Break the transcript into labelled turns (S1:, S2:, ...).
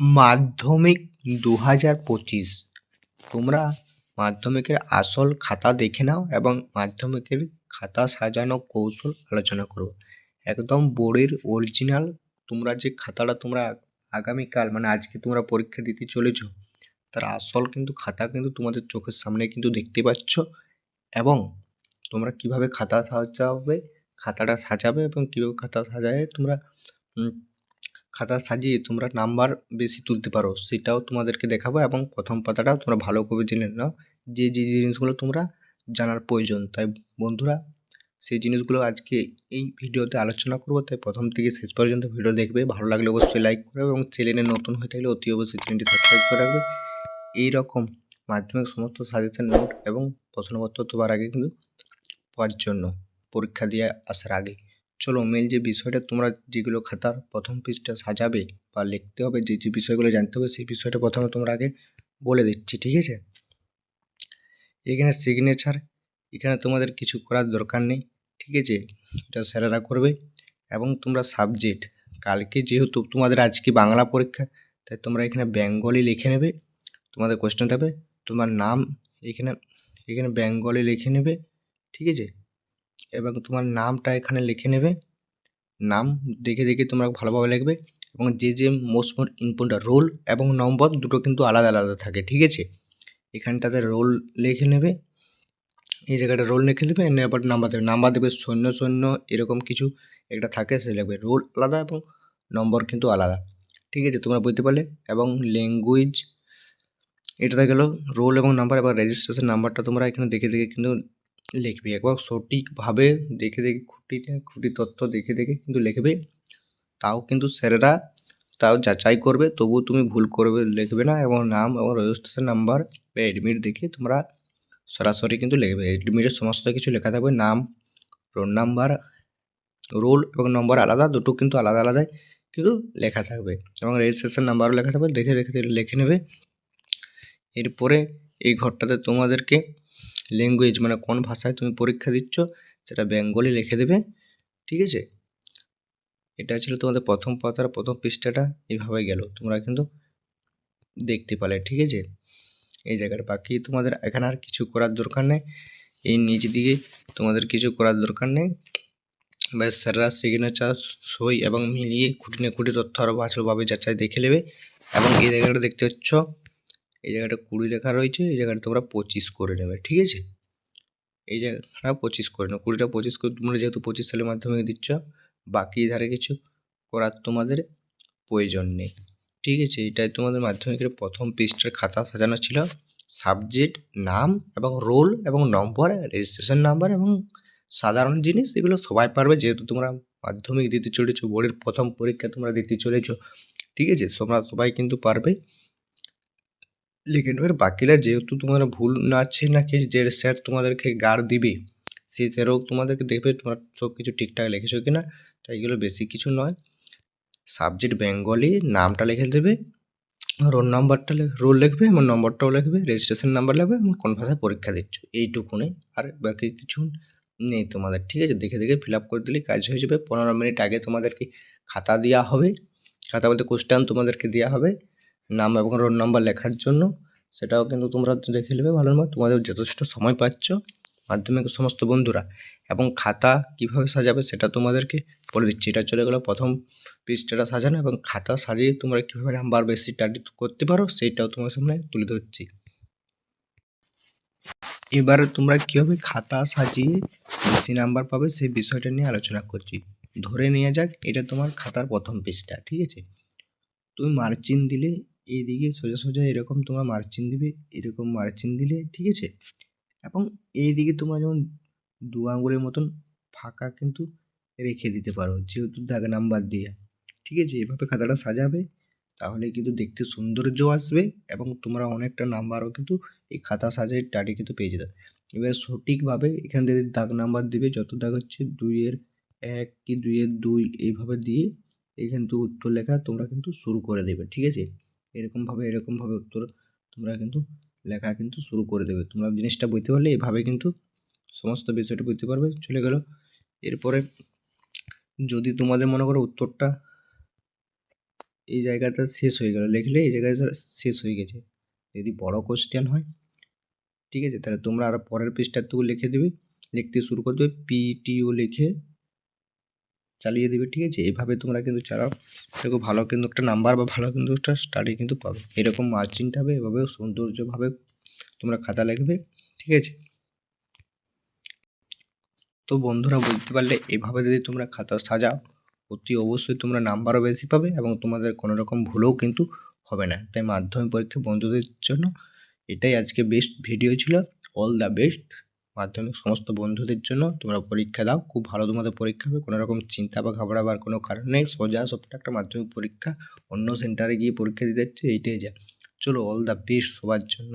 S1: মাধ্যমিক দু হাজার পঁচিশ। তোমরা মাধ্যমিকের আসল খাতা দেখে নাও এবং মাধ্যমিকের খাতা সাজানো কৌশল আলোচনা করো। একদম বোর্ডের অরিজিনাল তোমরা যে খাতাটা তোমরা আগামীকাল মানে আজকে তোমরা পরীক্ষা দিতে চলেছ, তার আসল কিন্তু খাতা কিন্তু তোমাদের চোখের সামনে কিন্তু দেখতে পাচ্ছ এবং তোমরা কীভাবে খাতা সাজাবে, খাতাটা সাজাবে এবং কীভাবে খাতা সাজায় তোমরা খাতা সাজিয়ে তোমরা নাম্বার বেশি তুলতে পারো, সেটাও তোমাদেরকে দেখাবো এবং প্রথম পাতাটাও তোমরা ভালো করে জেনে নাও। যে যে জিনিসগুলো তোমরা জানার প্রয়োজন, তাই বন্ধুরা সেই জিনিসগুলো আজকে এই ভিডিওতে আলোচনা করব, তাই প্রথম থেকে শেষ পর্যন্ত ভিডিও দেখবে। ভালো লাগলে অবশ্যই লাইক করবে এবং চ্যানেলে নতুন হয়ে থাকলে অতি অবশ্যই চ্যানেলটি সাবস্ক্রাইব করে রাখবে। এইরকম মাধ্যমিক সমস্ত সাজেশন নোট এবং প্রশ্নপত্র তোমার আগে কিন্তু পাওয়ার জন্য, পরীক্ষা দিয়ে আসার আগে। চলো মেন যে বিষয়টা তোমরা যেগুলো খাতার প্রথম পৃষ্ঠা সাজাবে বা লিখতে হবে, যে যে বিষয়গুলো জানতে হবে, সেই বিষয়টা প্রথমে তোমরা আগে বলে দিচ্ছি, ঠিক আছে? এখানে সিগনেচার এখানে তোমাদের কিছু করার দরকার নেই, ঠিক আছে? এটা স্যারেরা করবে এবং তোমরা সাবজেক্ট কালকে যেহেতু তোমাদের আজকে বাংলা পরীক্ষা, তাই তোমরা এখানে বেঙ্গলি লিখে নেবে, তোমাদের কোশ্চেন থাকবে, তোমার নাম এখানে এখানে বেঙ্গলি লিখে নেবে, ঠিক আছে? এবং তোমার নামটা এখানে লিখে নেবে। নাম দেখে দেখে তোমরা ভালোভাবে লিখবে এবং যে যে মোস্ট মোস্ট ইম্পর্টেন্ট রোল এবং নম্বর দুটো কিন্তু আলাদা আলাদা থাকে, ঠিক আছে? এখানটাতে রোল লিখে নেবে, এই জায়গাটা রোল লিখে দেবে আবার নাম্বার দেবে। নাম্বার দেবে শূন্য শূন্য, এরকম কিছু একটা থাকে, সে লিখবে রোল আলাদা এবং নম্বর কিন্তু আলাদা, ঠিক আছে? তোমরা বুঝতে পারলে? এবং ল্যাঙ্গুয়েজ এটাতে গেল রোল এবং নাম্বার এবার রেজিস্ট্রেশন নাম্বারটা তোমরা এখানে দেখে দেখে কিন্তু লিখবে। একবার সঠিকভাবে দেখে দেখে খুঁটি খুঁটি তথ্য দেখে দেখে কিন্তু লিখবে। তাও কিন্তু স্যারেরা তাও যাচাই করবে, তবুও তুমি ভুল করবে, লিখবে না এবং নাম এবং রেজিস্ট্রেশন নাম্বার বা অ্যাডমিট দেখে তোমরা সরাসরি কিন্তু লিখবে। অ্যাডমিটের সমস্ত কিছু লেখা থাকবে। নাম রোল নাম্বার রোল এবং নম্বর আলাদা, দুটো কিন্তু আলাদা আলাদাই কিন্তু লেখা থাকবে এবং রেজিস্ট্রেশন নাম্বারও লেখা থাকবে। দেখে রেখে লিখে নেবে। এরপরে এই ঘরটাতে তোমাদেরকে ল্যাঙ্গুয়েজ মানে কোন ভাষায় তুমি পরীক্ষা দিচ্ছ, সেটা বেঙ্গলি লিখে দেবে, ঠিক আছে? এটা ছিল তোমাদের প্রথম পাতার প্রথম পৃষ্ঠাটা এইভাবে গেল, তোমরা কিন্তু দেখতে পালে, ঠিক আছে? এই জায়গাটা বাকি, তোমাদের এখানে আর কিছু করার দরকার নেই, এই নিচ দিকে তোমাদের কিছু করার দরকার নেই, ব্যাস, স্যাররা সিগনেচার সই এবং মিলিয়ে খুঁটিনে খুঁটি তথ্য আরও ভালোভাবে যাচাই দেখে নেবে, এবং এই জায়গাটা দেখতে পাচ্ছ এই জায়গাটা কুড়ি লেখা রয়েছে, এই জায়গাটা তোমরা পঁচিশ করে নেবে, ঠিক আছে? এই জায়গাটা পঁচিশ করে নেবে কুড়িটা পঁচিশ করে, তোমরা যেহেতু পঁচিশ সালের মাধ্যমিক দিচ্ছ, বাকি ধারে কিছু করার তোমাদের প্রয়োজন নেই, ঠিক আছে? এটাই তোমাদের মাধ্যমিকের প্রথম পৃষ্ঠার খাতা সাজানো ছিল। সাবজেক্ট, নাম এবং রোল এবং নম্বর, রেজিস্ট্রেশন নাম্বার এবং সাধারণ জিনিস, এগুলো সবাই পারবে, যেহেতু তোমরা মাধ্যমিক দিতে চলেছো, বোর্ডের প্রথম পরীক্ষা তোমরা দিতে চলেছো, ঠিক আছে? তোমরা সবাই কিন্তু পারবে। লিখে নেবে। বাকিরা যেহেতু তোমার ভুল না আছে নাকি যে স্যার তোমাদেরকে গার্ড দিবে, সেই স্যারও তোমাদেরকে দেখবে, তোমার সব কিছু ঠিকঠাক লিখেছো কি না তাই এগুলো বেশি কিছু নয়। সাবজেক্ট বেঙ্গলি, নামটা লিখে দেবে, রোল নাম্বারটা রোল লিখবে, এবং নম্বরটাও লিখবে, রেজিস্ট্রেশন নাম্বার লিখবে, এবং কোন ভাষায় পরীক্ষা দিচ্ছ এইটুকুনে আর বাকি কিছু নেই তোমাদের, ঠিক আছে? দেখে দেখে ফিল আপ করে দিলে কাজ হয়ে যাবে। পনেরো মিনিট আগে তোমাদেরকে খাতা দেওয়া হবে, খাতা বলতে কোশ্চেন তোমাদেরকে দেওয়া হবে। নাম এবং রোল নাম্বার লেখার জন্য, সেটাও কিন্তু তোমরা দেখে নেবে। ভালো নয় তোমাদের যথেষ্ট সময় পাচ্ছ মাধ্যমিকের সমস্ত বন্ধুরা। এবং খাতা কীভাবে সাজাবে সেটা তোমাদেরকে বলে দিচ্ছি। এটা চলে গেলো প্রথম পৃষ্ঠাটা সাজানো এবং খাতা সাজিয়ে তোমরা কীভাবে নাম্বার বেশি টার্গেট করতে পারো, সেইটাও তোমার সামনে তুলে ধরছি। এবারে তোমরা কীভাবে খাতা সাজিয়ে বেশি নাম্বার পাবে সেই বিষয়টা নিয়ে আলোচনা করছি। ধরে নেওয়া যাক, এটা তোমার খাতার প্রথম পৃষ্ঠা, ঠিক আছে? তুমি মার্জিন দিলে এইদিকে সোজা সোজা এরকম তোমরা মার্চিন দিবে, এরকম মার্চিন দিলে ঠিক আছে? এবং এই দিকে তোমরা যেমন দু আঙুলের মতন ফাঁকা কিন্তু রেখে দিতে পারো, যেহেতু দাগ নাম্বার দিয়ে। ঠিক আছে? এভাবে খাতাটা সাজাবে, তাহলে কিন্তু দেখতে সৌন্দর্য আসবে এবং তোমরা অনেকটা নাম্বারও কিন্তু এই খাতা সাজাই টাটি কিন্তু পেয়ে যেতে এবার সঠিকভাবে এখানে যদি দাগ নাম্বার দিবে, যত দাগ হচ্ছে দুইয়ের এক কি দুইয়ের দুই, এইভাবে দিয়ে এখানে তো উত্তর লেখা তোমরা কিন্তু শুরু করে দেবে, ঠিক আছে? এরকমভাবে এরকমভাবে উত্তর তোমরা কিন্তু লেখা কিন্তু শুরু করে দেবে। তোমরা জিনিসটা বুঝতে পারলে এভাবে কিন্তু সমস্ত বিষয়টা বুঝতে পারবে, চলে গেল। এরপরে যদি তোমাদের মনে করো উত্তরটা এই জায়গাটা শেষ হয়ে গেল, লিখলে এই জায়গাটা শেষ হয়ে গেছে। যদি বড় কোশ্চেন হয়, ঠিক আছে? তাহলে তোমরা আর পরের পৃষ্ঠারটুকু লিখে দেবে, লিখতে শুরু করে দেবে পিটিও লিখে চালিয়ে দেবে, ঠিক আছে? এভাবে তোমরা কিন্তু চালাও। দেখো, ভালো কিন্তু একটা নাম্বার বা ভালো কিন্তু একটা স্টাডি কিন্তু পাবে। এরকম মার্জিনটা হবে এভাবে সৌন্দর্যভাবে তোমরা খাতা লিখবে, ঠিক আছে? তো বন্ধুরা, বুঝতে পারলে এভাবে যদি তোমরা খাতা সাজাও, অতি অবশ্যই তোমরা নাম্বারও বেশি পাবে এবং তোমাদের কোনো রকম ভুলও কিন্তু হবে না। তাই মাধ্যমিক পরীক্ষা বন্ধুদের জন্য এটাই আজকে বেস্ট ভিডিও ছিল। অল দ্য বেস্ট মাধ্যমিক সমস্ত বন্ধুদের জন্য তোমরা পরীক্ষা দাও। খুব ভালো তোমাদের পরীক্ষা হবে। কোনো রকম চিন্তা বা ঘাবড়াবার কোনো কারণ নেই। সোজা সবটা একটা মাধ্যমিক পরীক্ষা। অন্য সেন্টারে গিয়ে পরীক্ষা দিতে হচ্ছে, এইটাই যা। চলো অল দ্য বেস্ট সবার জন্য।